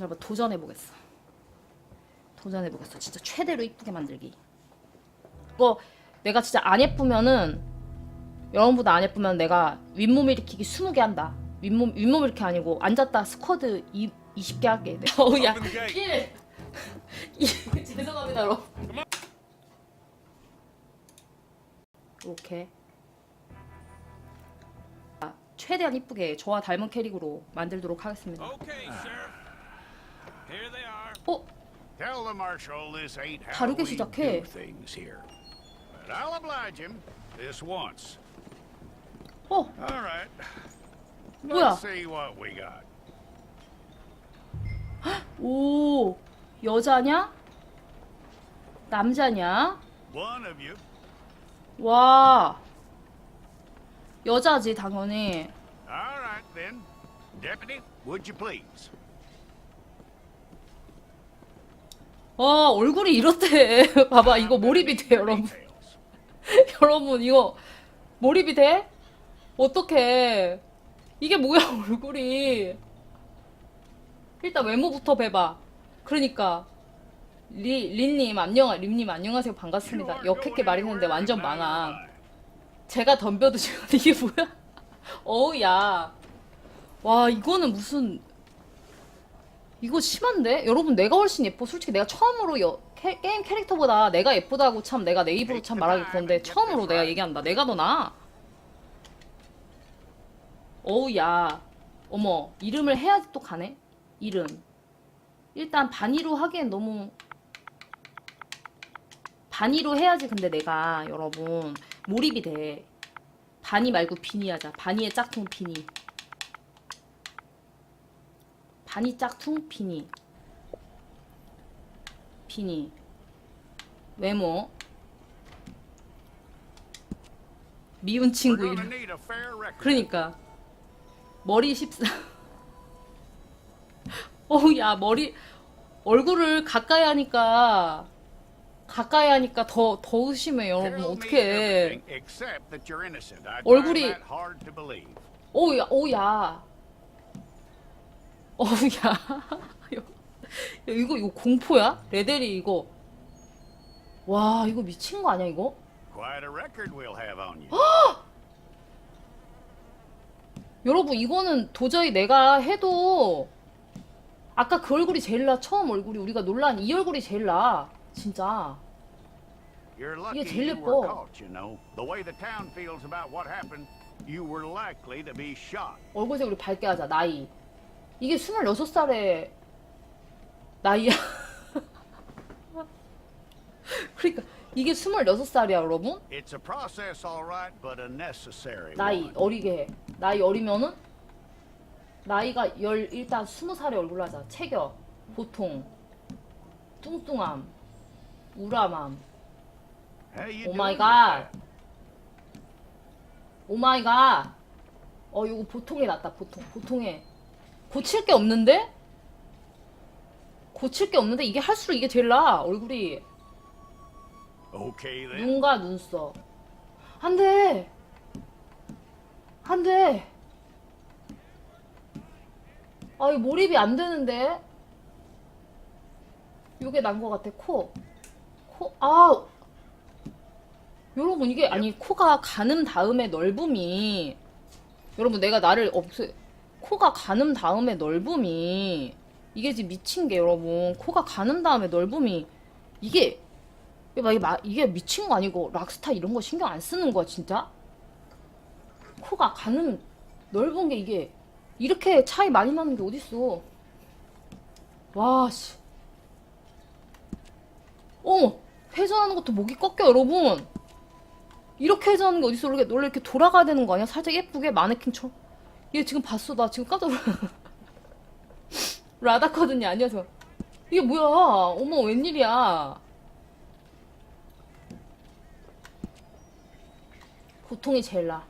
여러분 도전해보겠어. 도전해보겠어. 진짜 최대로 이쁘게 만들기. 이거 내가 진짜 안 예쁘면은 여러분보다 안 예쁘면 내가 윗몸 일으키기 20개 한다. 윗몸 윗몸 일으키 아니고 앉았다 스쿼드 2, 20개 할게. 네. 어우 야. 1 2 죄송합니다 여러분. 이렇게 아, 최대한 이쁘게 저와 닮은 캐릭으로 만들도록 하겠습니다. Okay, 어? Tell the marshal this ain't how 다르게 we 시작해. do things here. But I'll oblige him this once. 어? All right. 뭐야? Let's see what we got. 오 여자냐? 남자냐? One of you. 와 여자지 당연히 All right then. Deputy, would you please? 와 얼굴이 이렇대 봐봐 이거 몰입이 돼 여러분. 여러분 이거 몰입이 돼? 어떡해 이게 뭐야 얼굴이 일단 외모부터 뵈봐 그러니까 리, 린님 안녕 린님 안녕하세요 반갑습니다 역했게 말했는데 완전 망함 제가 덤벼도 지금 이게 뭐야? 어우 야. 와 이거는 무슨 이거 심한데? 여러분 내가 훨씬 예뻐. 솔직히 내가 처음으로 여, 캐, 게임 캐릭터보다 내가 예쁘다고 참 내가 내 입으로 참 말하기 그런데 처음으로 내가 얘기한다. 내가 더 나아. 어우 야. 어머 이름을 해야지 또 가네. 이름. 일단 반이로 하기엔 너무 반이로 해야지 근데 내가 여러분 몰입이 돼. 바니 말고 비니 하자. 바니의 짝퉁 비니. 바니 짝퉁 비니. 비니. 외모. 미운 친구 이름. 그러니까 머리 14. 어우 야 머리 얼굴을 가까이 하니까 가까이 하니까 더 더 의심해 여러분 어떻게 얼굴이-. 어우야, 어우야. 어우야. 야, 이거, 이거 공포야? 레델이 이거. 와, 이거 미친 거 아니야, 이거? 여러분, 이거는 도저히 내가 해도, 아까 그 얼굴이 제일 나, 처음 얼굴이, 우리가 놀란 이 얼굴이 제일 나. 진짜. Lucky 제일 예뻐. 얼굴색 우리 밝게 하자, 나이. 이게 26살의 나이야. 그러니까, 이게 26살이야, 여러분? 나이. 어리게 해. 나이 어리면은 나이가 열 일단 스무 살의 얼굴로 하자. 체격, 보통, 뚱뚱함, 우람함. 오 마이 갓. 오 마이 갓. 어 이거 보통에 낫다. 보통. 보통에 고칠 게 없는데? 고칠 게 없는데 이게 할수록 이게 제일 나. 얼굴이. 눈과 눈썹. 안 돼. 안 돼. 아, 이 몰입이 안 되는데? 요게 난것 같아, 코. 코, 아. 여러분, 이게, 아니, 코가 가늠 다음에 넓음이. 여러분, 내가 나를 없애. 코가 가늠 다음에 넓음이. 이게 지금 미친 게, 여러분. 코가 가늠 다음에 넓음이. 이게, 이게, 미친 거 아니고 락스타 이런 거 신경 안 쓰는 거야 진짜? 코가 가는 넓은 게 이게 이렇게 차이 많이 나는 게 어딨어 와 씨. 어머 회전하는 것도 목이 꺾여 여러분 이렇게 회전하는 게 어딨어 원래, 원래 이렇게 돌아가야 되는 거 아니야? 살짝 예쁘게 마네킹처럼 얘 지금 봤어 나 지금 깜짝 놀라 라다커든이 아니어서 이게 뭐야 어머 웬일이야 보통이 제일 나.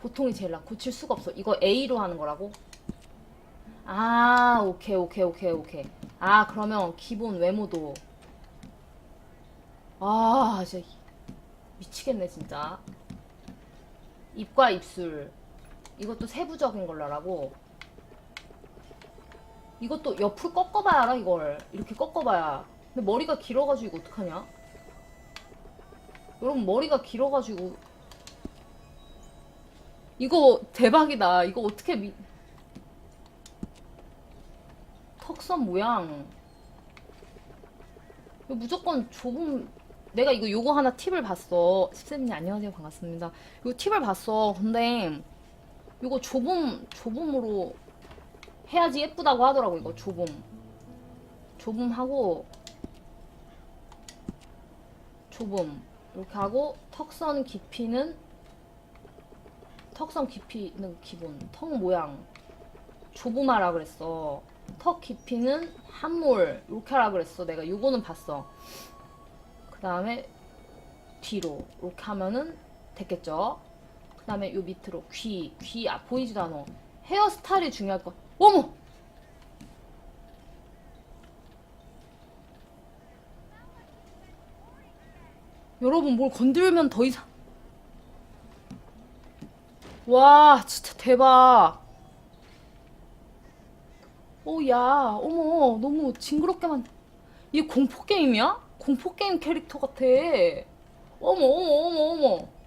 보통이 제일 나. 고칠 수가 없어. 이거 A로 하는 거라고? 아, 오케이, 오케이, 오케이, 오케이. 아, 그러면 기본 외모도. 아, 진짜 미치겠네, 진짜. 입과 입술. 이것도 세부적인 걸로 하라고. 이것도 옆을 꺾어봐야 알아 이걸. 이렇게 꺾어봐야. 근데 머리가 길어가지고 이거 어떡하냐? 여러분 머리가 길어가지고. 이거 대박이다. 이거 어떻게 미... 턱선 모양. 이거 무조건 좁은 내가 이거 요거 하나 팁을 봤어. 십세님 안녕하세요. 반갑습니다. 이거 팁을 봤어. 근데 이거 좁음 좁음으로 해야지 예쁘다고 하더라고 이거 좁음. 좁음하고 좁음. 이렇게 하고 턱선 깊이는 턱선 깊이는 기본 턱 모양. 좁음하라 그랬어. 턱 깊이는 한몰 이렇게 하라 그랬어. 내가 요거는 봤어. 그 다음에 뒤로 이렇게 하면은 됐겠죠 그 다음에 요 밑으로 귀, 귀, 아, 보이지도 않아. 헤어스타일이 중요할 것. 어머! 여러분, 뭘 건들면 더 이상. 와, 진짜 대박. 오, 야, 어머, 너무 징그럽게만. 이게 공포게임이야? 공포게임 캐릭터 같아. 어머, 어머, 어머, 어머.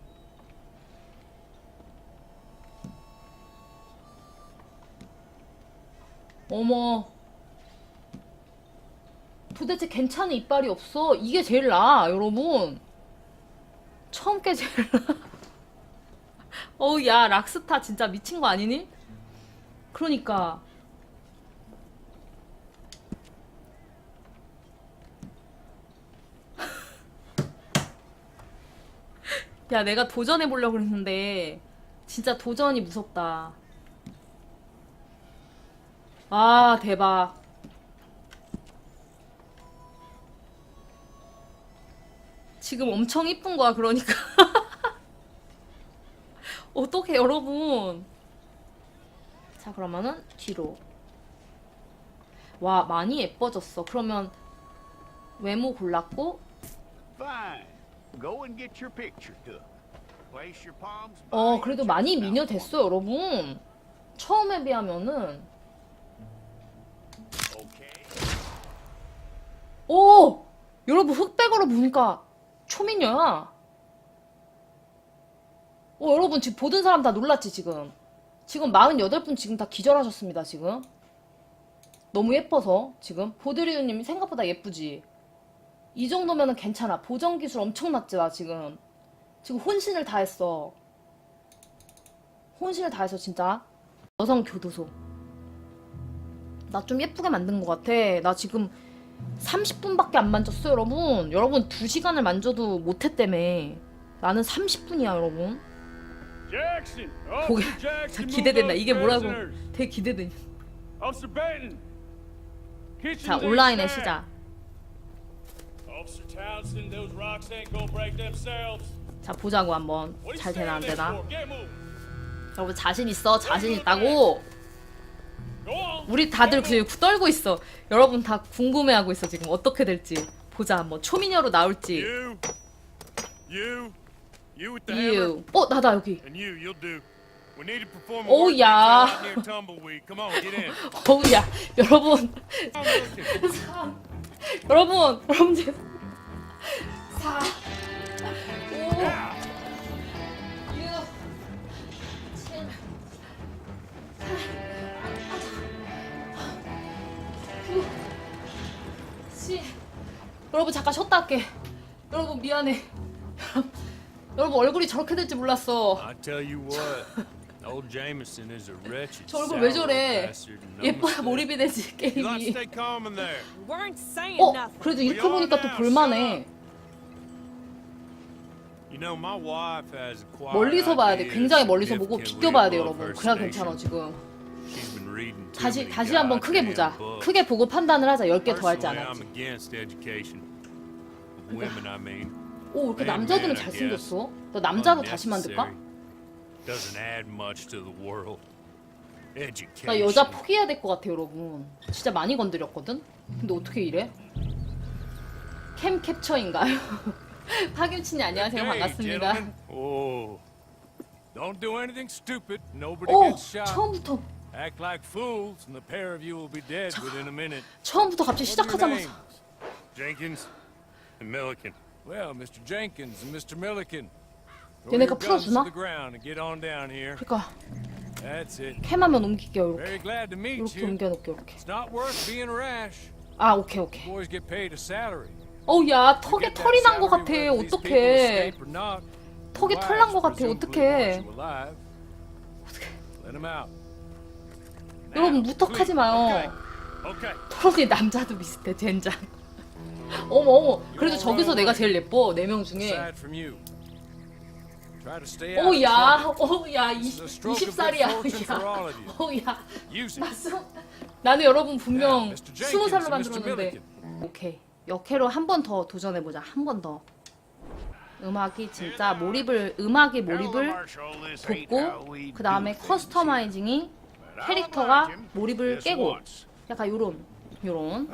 어머. 도대체 괜찮은 이빨이 없어. 이게 제일 나아, 여러분. 처음 게 제일 나아. 어우, 야, 락스타 진짜 미친 거 아니니? 그러니까. 야, 내가 도전해보려고 그랬는데, 진짜 도전이 무섭다. 아, 대박. 지금 엄청 이쁜 거야, 그러니까. 어떻게 여러분. 자, 그러면은 뒤로. 와, 많이 예뻐졌어. 그러면 외모 골랐고, 어, 그래도 많이 미녀. 됐어, 여러분. 처음에 비하면은. 오! 여러분 흑백으로 보니까 초미녀야. 오, 여러분 지금 보던 사람 다 놀랐지, 지금. 지금 48분 지금 다 기절하셨습니다, 지금. 너무 예뻐서, 지금. 보드리우님이 생각보다 예쁘지? 이 정도면은 괜찮아. 보정 기술 엄청났지, 나 지금. 지금 혼신을 다했어. 혼신을 다해서, 진짜. 여성 교도소. 나 좀 예쁘게 만든 것 같아. 나 지금 30분밖에 안 만졌어, 여러분. 여러분 2시간을 만져도 못했다며. 나는 30분이야, 여러분. 보게 자, 기대된다. 이게 뭐라고? 되게! Kitchen 자, 온라인의. 시작. 자, 보자고 한번. 잘 되나 안 되나? 여러분 자신 있어? 자신 있다고? 우리 다들 지금 떨고 있어. 여러분 다 궁금해하고 있어 지금 어떻게 될지. 보자 한번 초미녀로 나올지. You. You. You with the hammer. 이유. 어 나다 여기. And you, you'll do. We need to perform a Oh, workout yeah. out near Tumbleweed. Come on, get in. 어우야 여러분 여러분 여러분 죄송. 4 여러분 잠깐 쉬었다 할게. 여러분 미안해. 여러분 얼굴이 저렇게 될지 몰랐어. I tell you what, old Jameson is a wretched, 저 얼굴 왜 저래? 예뻐야. 몰입이 되지 You got to 게임이. stay calm in there. weren't saying 어 nothing. 그래도 이렇게 보니까 또 볼만해. You know, my wife has acquired 멀리서 봐야 돼. 굉장히 멀리서 보고 비껴봐야 돼 여러분. 그래야. 괜찮아 지금. She's been 다시 다시 한번 크게 보자. 크게 보고 판단을 하자. 10개 더 할지 안 할지. 오 이렇게 Man, 남자들은 잘생겼어. 너 남자로 다시 만들까? 나 여자 포기해야 될 것 같아 여러분. 진짜 많이 건드렸거든. 근데 어떻게 이래? 캠 캡처인가요? 파김치님 안녕하세요 반갑습니다. Oh. 오. 처음부터 Act like fools, and the pair of you will be dead within a minute. 처음부터 갑자기 시작하자마자? Jenkins and Milliken. Well, Mr. Jenkins and Mr. Milliken. Throw 얘네가 your guns to 풀어주나? the ground and get on down here. 그러니까 That's it. 캠하면 옮길게요 이렇게 Very glad to meet 이렇게 you. 옮겨놓을게요 이렇게 It's not worth being rash. 아 오케이 오케이 Boys get paid a salary. 어우 야 You 턱에 get that 털이 난것 salary 같아 whether these people 어떡해 escape or not. 턱에 털난것 wives 같아 어떡해 alive. Let 'em out. 여러분 무턱하지 마요. 털이 남자도 비슷해 젠장 어머 어머 그래도 저기서 내가 제일 예뻐 네 명 중에 of good 20살이야 fortune for all of you. 어우야 Use 나 it. 스... 나는 여러분 분명. 스무 살로. 만들었는데 오케이 역해로 한 번 더 도전해보자 한 번 더 음악이 진짜 몰입을 the 몰입을 돕고 그 다음에. 커스터마이징이 캐릭터가 몰입을 깨고. 약간 요런 요런.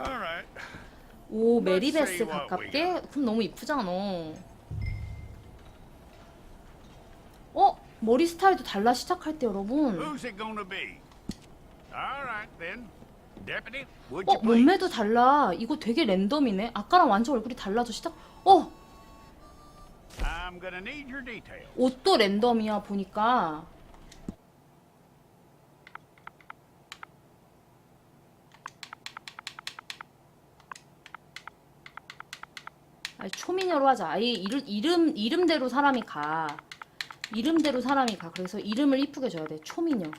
오 메리베스 가깝게 그럼 너무 이쁘잖아 어? 머리 스타일도 달라 시작할 때 여러분 어? 몸매도 달라 이거 되게 랜덤이네 아까랑 완전 얼굴이 달라져 시작 어. 옷도 랜덤이야 보니까 아니 초미녀로 하자. 아예 이름, 이름 이름대로 사람이 가. 이름대로 사람이 가. 그래서 이름을 이쁘게 줘야 돼. 초미녀.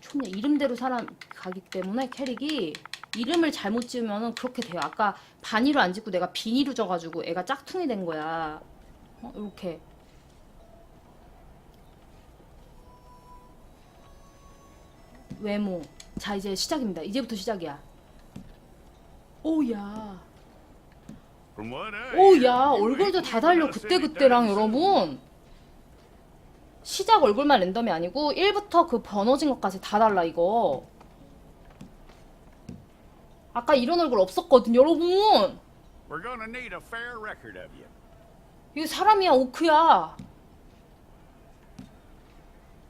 초미녀. 이름대로 사람 가기 때문에 캐릭이 이름을 잘못 지으면은 그렇게 돼요. 아까 반이로 안 짓고 내가 비니로 져가지고 애가 짝퉁이 된 거야. 어, 이렇게. 외모. 자 이제 시작입니다. 이제부터 시작이야. 오야 오야 얼굴도 다 달려 living 그때 in a 그때랑 city 여러분. 시작 얼굴만 랜덤이 아니고 1부터 그 번호진 것까지 다 달라 이거. 아까 이런 얼굴 없었거든 여러분. 이거 사람이야 오크야.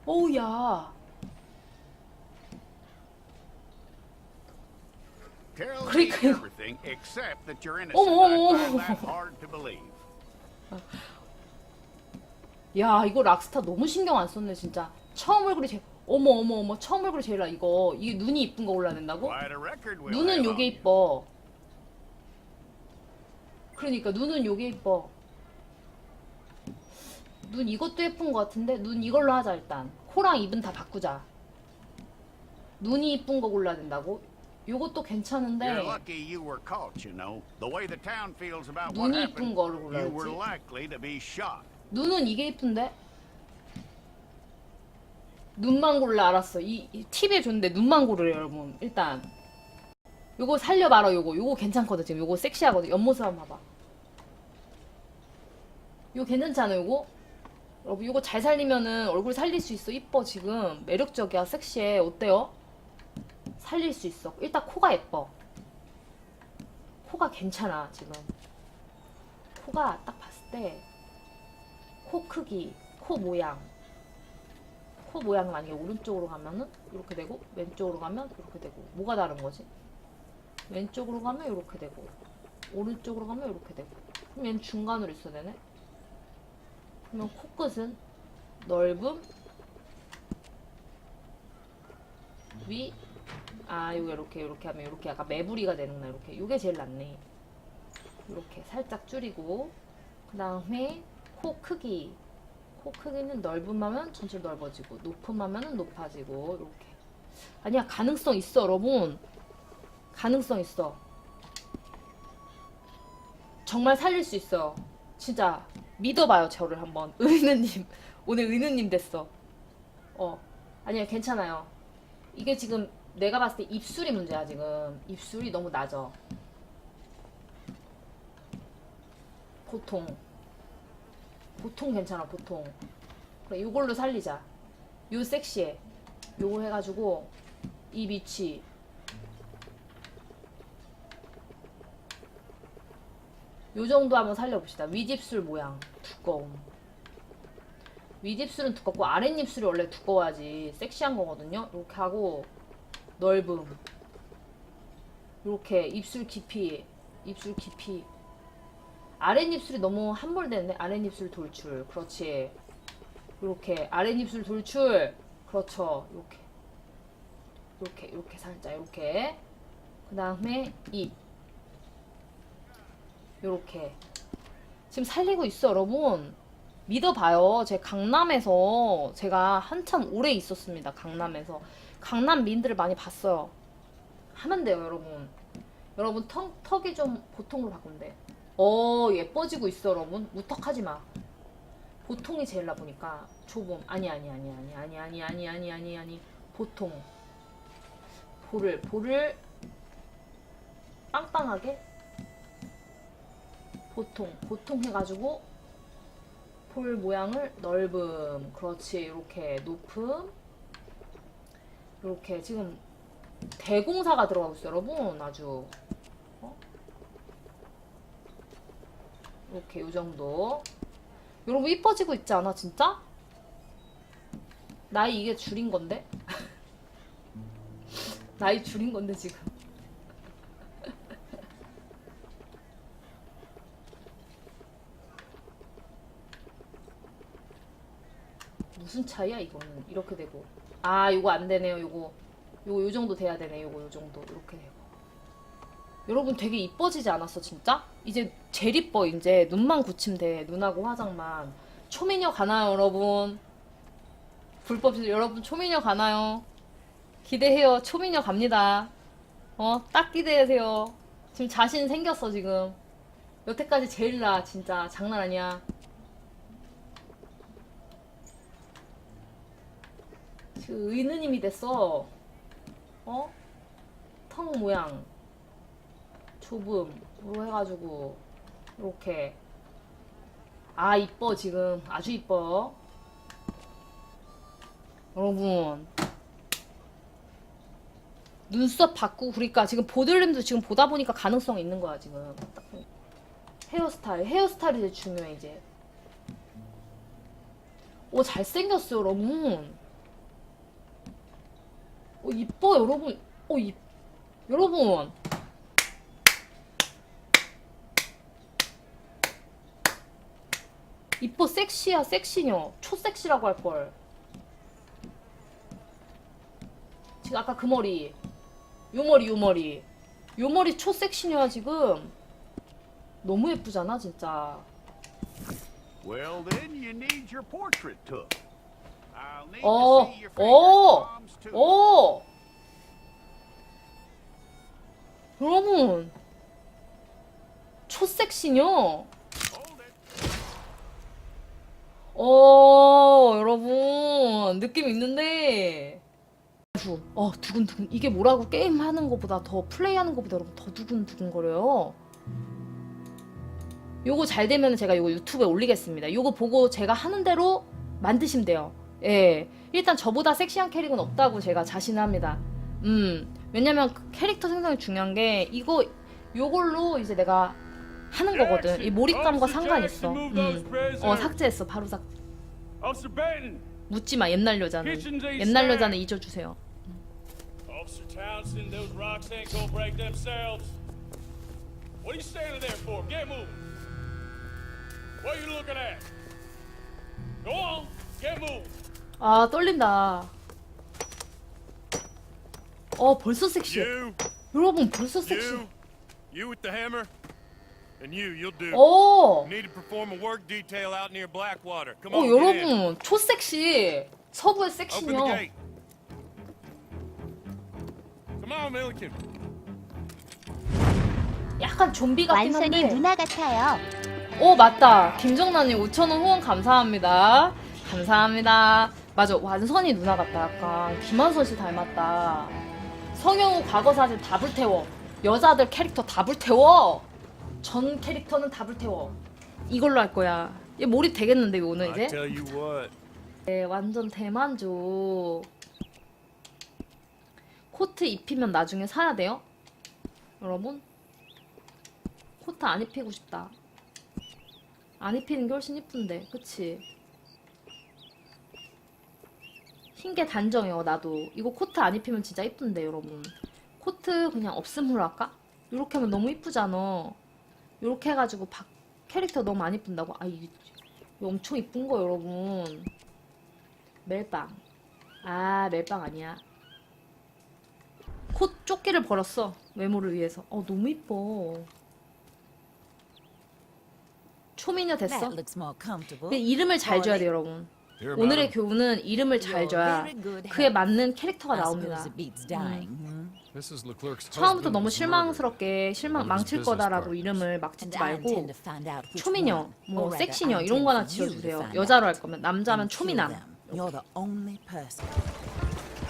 오우야 Tell me 그러니까 이거- innocent. 어머, 어머, 어머. 야 이거 락스타 너무 신경 안 썼네 진짜. 처음 얼굴이 제일 어머 어머 어머 처음 얼굴이 제일 나 이거. 이게 눈이 이쁜 거 record we'll 눈은 요게. 이뻐. 그러니까 눈은 요게 이뻐. 눈 이것도 예쁜 거 같은데 눈 이걸로 하자 일단. 코랑 입은 다 바꾸자. 눈이 이쁜 거 골라야 된다고? 요것도 괜찮은데 You're lucky you were caught, you know. The way the town feels about what 눈이 이쁜 거를 you were 골라야지 likely to be shot. 눈은 이게 이쁜데? 눈만 골라 알았어. 이, 이 팁에 줬는데 눈만 고르래 여러분. 일단 요거 살려봐라 요거. 요거 괜찮거든 지금. 요거 섹시하거든. 옆모습 한번 봐봐. 요거 괜찮지 않아 요거? 여러분 요거 잘 살리면은 얼굴 살릴 수 있어. 이뻐 지금. 매력적이야. 섹시해. 어때요? 살릴 수 있어. 일단 코가 예뻐. 코가 괜찮아 지금. 코가 딱 봤을 때 코 크기, 코 모양. 코 모양 만약에 오른쪽으로 가면은 이렇게 되고 왼쪽으로 가면 이렇게 되고 뭐가 다른 거지? 왼쪽으로 가면 이렇게 되고 오른쪽으로 가면 이렇게 되고 그럼 얘는 중간으로 있어야 되네? 그러면 코끝은 넓음 위 아, 요게 이렇게 이렇게 하면 이렇게 약간 매부리가 되는구나 이렇게. 요게 제일 낫네. 이렇게 살짝 줄이고 그 다음에 코 크기. 코 크기는 넓음하면 전체 넓어지고 높음하면 높아지고 이렇게. 아니야 가능성 있어 여러분. 가능성 있어. 정말 살릴 수 있어. 진짜 믿어봐요 저를 한번. 은우님. 오늘 은우님 됐어. 어. 아니야 괜찮아요. 이게 지금 내가 봤을 때 입술이 문제야 지금. 입술이 너무 낮아. 보통. 보통 괜찮아 보통. 그래 요걸로 살리자. 요 섹시해. 요거 해가지고 이 위치. 요 정도 한번 살려봅시다. 윗입술 모양 두꺼움. 윗입술은 두껍고 아랫입술이 원래 두꺼워야지 섹시한 거거든요. 이렇게 하고 넓음. 이렇게 입술 깊이, 입술 깊이. 아랫입술이 너무 함몰되는데 아랫입술 돌출. 그렇지. 이렇게 아랫입술 돌출. 그렇죠. 이렇게. 이렇게 이렇게 살짝 이렇게. 그 다음에 입. 요렇게. 지금 살리고 있어, 여러분. 믿어봐요. 제 강남에서 제가 한참 오래 있었습니다. 강남에서. 강남 민들을 많이 봤어요. 하면 돼요, 여러분. 여러분, 턱, 턱이 좀 보통으로 바꾸면 돼. 어, 예뻐지고 있어, 여러분. 무턱하지 마. 보통이 제일 나보니까 좁음. 아니, 아니, 아니, 아니, 아니, 아니, 아니, 아니, 아니, 아니. 보통. 볼을, 볼을 빵빵하게 보통, 보통 해가지고 볼 모양을 넓음. 그렇지. 이렇게 높음. 이렇게 지금 대공사가 들어가고 있어요, 여러분. 아주. 어? 이렇게 요 정도. 여러분 이뻐지고 있지 않아, 진짜? 나이 이게 줄인 건데? 나이 줄인 건데, 지금. 무슨 차이야 이거는 이렇게 되고 아 요거 안 되네요 요거. 요거 요 정도 돼야 되네 요거 요 정도. 이렇게 되고 여러분 되게 이뻐지지 않았어 진짜? 이제 제일 이뻐 이제. 눈만 굳히면 돼 눈하고 화장만. 초미녀 가나요 여러분? 불법 여러분 초미녀 가나요? 기대해요. 초미녀 갑니다. 어 딱 기대하세요. 지금 자신 생겼어 지금. 여태까지 제일 나 진짜. 장난 아니야 그 의느님이 됐어. 어? 턱 모양 좁음으로 해가지고 이렇게 아 이뻐 지금 아주 이뻐. 여러분 눈썹 바꾸고 그러니까 지금 보들림도 지금 보다 보니까 가능성 있는 거야 지금. 헤어스타일 헤어스타일이 제일 중요해 이제. 오 잘생겼어 여러분. 어, 이뻐 여러분. 어, 이 여러분. 이뻐 섹시야 섹시녀 초섹시라고 할 걸. 지금 아까 그 머리, 요 머리 요 머리, 요 머리 초섹시녀야 지금. 너무 예쁘잖아 진짜. Well, then you need your portrait took. Palms, too. 오! 여러분, 초섹시녀. 어, 여러분, 느낌 있는데. 두, 어, 두근두근. 이게 뭐라고 게임 하는 것보다 더 플레이하는 것보다 여러분 더 두근두근거려요. 요거 잘 되면 제가 요거 유튜브에 올리겠습니다. 요거 보고 제가 하는 대로 만드시면 돼요. 예. 일단 저보다 섹시한 캐릭은 없다고 제가 자신합니다. 음. 왜냐면 그 캐릭터 생성이 중요한 게 이거 요걸로 이제 내가 하는 거거든. 이 몰입감과 상관 있어. 음. 어, 삭제했어. 바로 삭. Officer Benton! 묻지 마. 옛날 여자는. 옛날 여자는 잊어주세요. Officer Townsend, those rocks ain't gonna break themselves. What are you standing there for? Get moving. What are you looking at? Go on, get moving. 아, 떨린다. 어, 벌써 섹시해. You, 여러분, 벌써 섹시해. you, you with the hammer, and you, you'll do. 어, Need to perform a work detail out near Blackwater. Come 어, on, get in. 여러분, 초섹시. 서부의 Open the 섹시녀. gate. Come on, Milliken. 약간 좀비 같긴 한데. 누나 같아요. 오 맞다 김정란님 5천원 후원 감사합니다 감사합니다 맞아. 완선이 누나 같다. 약간 김한선 씨 닮았다. 성형후 과거 사진 다 불태워. 여자들 캐릭터 다 불태워. 전 캐릭터는 다 불태워. 이걸로 할 거야. 얘 몰입 되겠는데 이거 오늘 I 이제? Tell you what. 네, 완전 대만족. 코트 입히면 나중에 사야 돼요? 여러분? 코트 안 입히고 싶다. 안 입히는 게 훨씬 이쁜데 그치 흰게 단정해요 나도. 이거 코트 안 입히면 진짜 이쁜데 여러분. 코트 그냥 없음으로 할까? 이렇게 하면 너무 이쁘잖아. 이렇게 해가지고 박 캐릭터 너무 안 이쁜다고? 아 이게 엄청 이쁜 거 여러분. 멜빵. 아 멜빵 아니야. 코 조끼를 버렸어 외모를 위해서. 어 너무 이뻐. 초미녀 됐어. 근데 이름을 잘 줘야 돼 여러분 오늘의. 교훈은 이름을 잘 줘야 그에. 맞는 캐릭터가 나옵니다 hmm? Leclerc's 처음부터 너무. 실망스럽게 실망 망칠 거다라고. 이름을 막 짓지 말고 초미녀. 뭐 섹시녀 이런 거나 지어주세요. 여자로. 할 거면 남자면 초미남. them. You're the only person.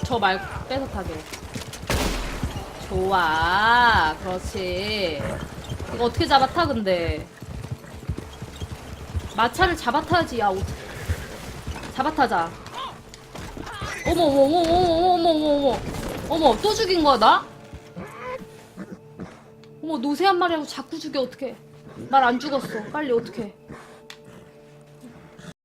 저말 뺏어타게. 좋아, 그렇지. 이거 어떻게 잡아타 근데? 마차를 잡아타야지 야. 어떡- 잡아타자. 어머 어머 어머 어머 어머 어머 어머 어머 또 죽인 거야 나? 어머 노새 한 마리하고 자꾸 죽여 어떡해 날 안 죽었어 빨리 어떡해